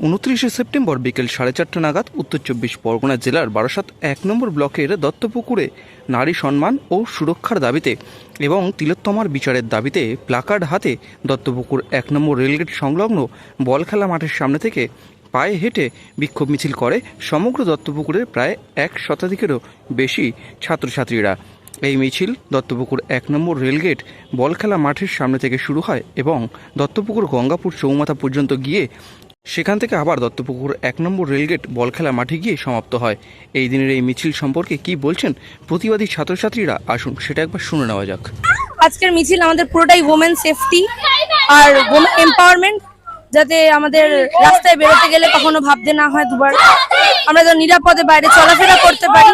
উনত্রিশে সেপ্টেম্বর বিকেল সাড়ে চারটা নাগাদ উত্তর চব্বিশ পরগনা জেলার বারাসাত এক নম্বর ব্লকের দত্তপুকুরে নারী সম্মান ও সুরক্ষার দাবিতে এবং তিলোত্তমার বিচারের দাবিতে প্লাকার্ড হাতে দত্তপুকুর এক নম্বর রেলগেট সংলগ্ন বল খেলা মাঠের সামনে থেকে পায়ে হেঁটে বিক্ষোভ মিছিল করে সমগ্র দত্তপুকুরের প্রায় এক শতাধিকেরও বেশি ছাত্রছাত্রীরা। এই মিছিল দত্তপুকুর এক নম্বর রেলগেট বলখেলা মাঠের সামনে থেকে শুরু হয় এবং দত্তপুকুর গঙ্গাপুর চৌমাথা পর্যন্ত গিয়ে সেখান থেকে আবার দত্তপুকুর এক নম্বর রেলগেট বলখেলা মাঠে গিয়ে সমাপ্ত হয়। এই দিনের এই মিছিল সম্পর্কে কি বলছেন প্রতিবাদী ছাত্রছাত্রীরা? আসুন সেটা একবার শুনে নেওয়া যাক। আজকের মিছিল আমাদের পুরোটাই ওমেন সেফটি আর ওমেন এম্পাওয়ারমেন্ট যাতে আমাদের রাস্তায় বেরোতে গেলে কখনো ভাবতে না হয় দুবার। আমরা যেন নিরাপদে বাইরে চলাফেরা করতে পারি।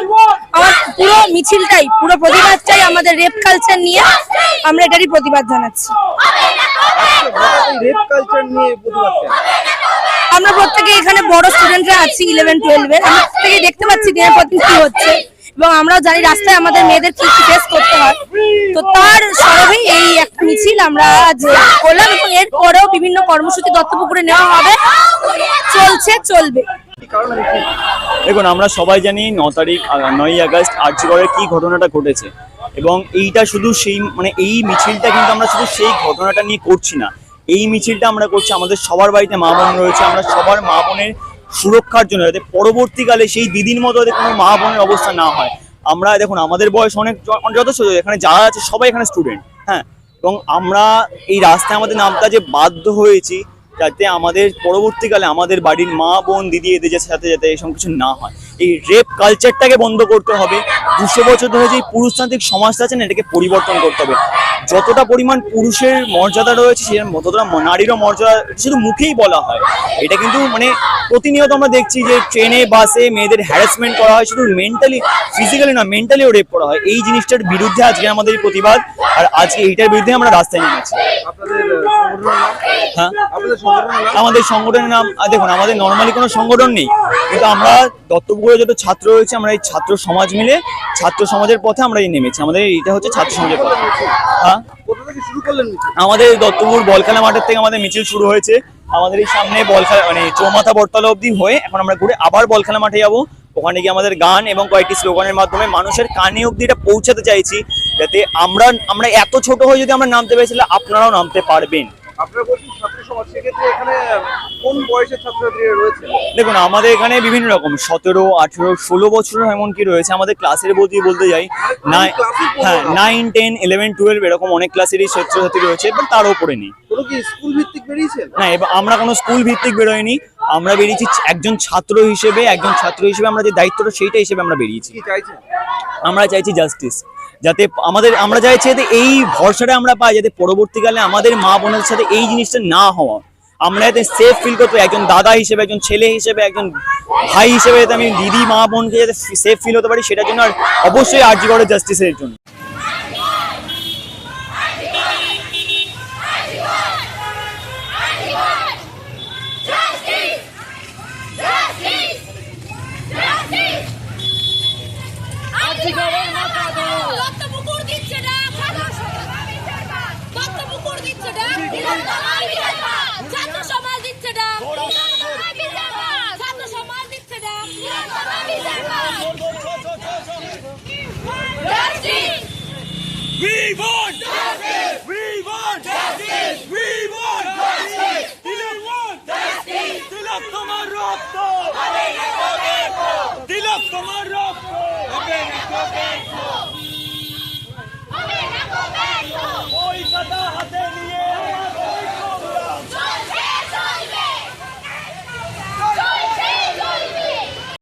আমার পুরো মিছিলটাই পুরো প্রতিবাদটাই আমাদের রেপ কালচার নিয়ে আমরা এটারই প্রতিবাদ জানাচ্ছি। রেপ কালচার নিয়ে প্রতিবাদ? আমরা প্রত্যেকে এখানে বড় স্টুডেন্টরা আছি ইলেভেন টুয়েলভের আমরা প্রত্যেকে দেখতে পাচ্ছি দিনের পর দিন কি হচ্ছে। এবং আমরাও জানি রাস্তায় আমাদের মেয়েদের কি কি ফেস করতে হয়। তো তার সরবেই এই একটা মিছিল আমরা করলাম এবং এর পরেও বিভিন্ন কর্মসূচি দত্তপুকুরে নেওয়া হবে। চলছে, চলবে? দেখুন, আমরা সবাই জানি ন তারিখ নয়ই আগস্ট আর্যগড়ের কি ঘটনাটা ঘটেছে। এবং এইটা শুধু সেই মানে এই মিছিলটা কিন্তু আমরা শুধু সেই ঘটনাটা নিয়ে করছি না। এই মিছিলটা আমরা করছি, আমাদের সবার বাড়িতে মা বোন রয়েছে, আমরা সবার মা বোনের সুরক্ষার জন্য যাতে পরবর্তীকালে সেই দিদির মতো যাতে কোনো মা বোনের অবস্থা না হয়। আমরা, দেখুন, আমাদের বয়স অনেক যথেষ্ট, এখানে যারা আছে সবাই এখানে স্টুডেন্ট হ্যাঁ? এবং আমরা এই রাস্তায় আমাদের নামটা যে বাধ্য হয়েছি, যাতে আমাদের পরবর্তীকালে আমাদের বাড়ির মা বোন, দিদি, এদের সাথে যাতে এসব কিছু না হয়। এই রেপ কালচারটাকে বন্ধ করতে হবে। দুশো বছর ধরে যে পুরুষতান্ত্রিক সমাজটা আছে না, এটাকে পরিবর্তন করতে হবে। যতটা পরিমাণ পুরুষের মর্যাদা রয়েছে সেরকম ততটা নারীরও মর্যাদা শুধু মুখেই বলা হয়। এটা কিন্তু মানে প্রতিনিয়ত আমরা দেখছি যে ট্রেনে, বাসে মেয়েদের হ্যারাসমেন্ট করা হয়, শুধু মেন্টালি ফিজিক্যালি না মেন্টালিও রেপ করা হয়। এই জিনিসটার বিরুদ্ধে আজকে আমাদের প্রতিবাদ, আর আজকে এইটার বিরুদ্ধে আমরা রাস্তায় নেমেছি। হ্যাঁ? আমাদের সংগঠনের নাম? দেখুন আমাদের নর্মালি কোনো সংগঠন নেই। কিন্তু আমরা দত্তপুকুরে যত ছাত্র রয়েছে আমরা এই ছাত্র সমাজ মিলে ছাত্র সমাজের পথে আমরা এই নেমেছি। আমাদের এইটা হচ্ছে ছাত্র সমাজের পথ। হ্যাঁ? আমাদের দত্তপুর বলখেলা মাঠের থেকে আমাদের মিছিল শুরু হয়েছে। আমাদের এই সামনে বলখেলা মানে চৌমাথা বটতলা অবধি হয়ে এখন আমরা ঘুরে আবার বলখেলা মাঠে যাব। ওখানে গিয়ে আমাদের গান এবং কয়েকটি স্লোগানের মাধ্যমে মানুষের কানে অবধি এটা পৌঁছাতে চাইছি। যাতে আমরা আমরা এত ছোট হয়ে যদি আমরা নামতে তাহলে আপনারাও নামতে পারবেন। দেখুন আমাদের এখানে বিভিন্ন রকম সতেরো আঠেরো ষোলো বছর এমনকি রয়েছে। আমাদের ক্লাসের বলতে বলতে যাই নাই হ্যাঁ নাইন টেন ইলেভেন টুয়েলভ এরকম অনেক ক্লাসেরই ছাত্রছাত্রী রয়েছে বাট তার উপরে নেই। কোনো কি স্কুল ভিত্তিক বেরিয়েছেন না এবার আমরা কোনো স্কুল ভিত্তিক বেরোয়নি। আমরা বেরিয়েছি একজন ছাত্র হিসেবে একজন ছাত্র হিসেবে আমরা যে দায়িত্বটা সেইটা হিসেবে আমরা বেরিয়েছি। আমরা চাইছি জাস্টিস যাতে আমাদের আমরা চাইছি যাতে এই ভরসাটা আমরা পাই যাতে পরবর্তীকালে আমাদের মা বোনের সাথে এই জিনিসটা না হওয়া। আমরা যাতে সেফ ফিল করতে একজন দাদা হিসেবে একজন ছেলে হিসেবে একজন ভাই হিসেবে যাতে আমি দিদি মা বোনকে যাতে সেফ ফিল হতে পারি সেটার জন্য আর অবশ্যই আর্জি করে জাস্টিসের জন্য দত্তপুকুর দিচ্ছে না দত্তপুকুর দিচ্ছে না ছাত্র সমাজ দিচ্ছে না ছাত্র সমাজ দিচ্ছে না We want justice. We want justice. We want justice. Tilak want justice. তিলক তোমার রক্ত হবে না তো দেখো তিলক তোমার রক্ত হবে না তো দেখো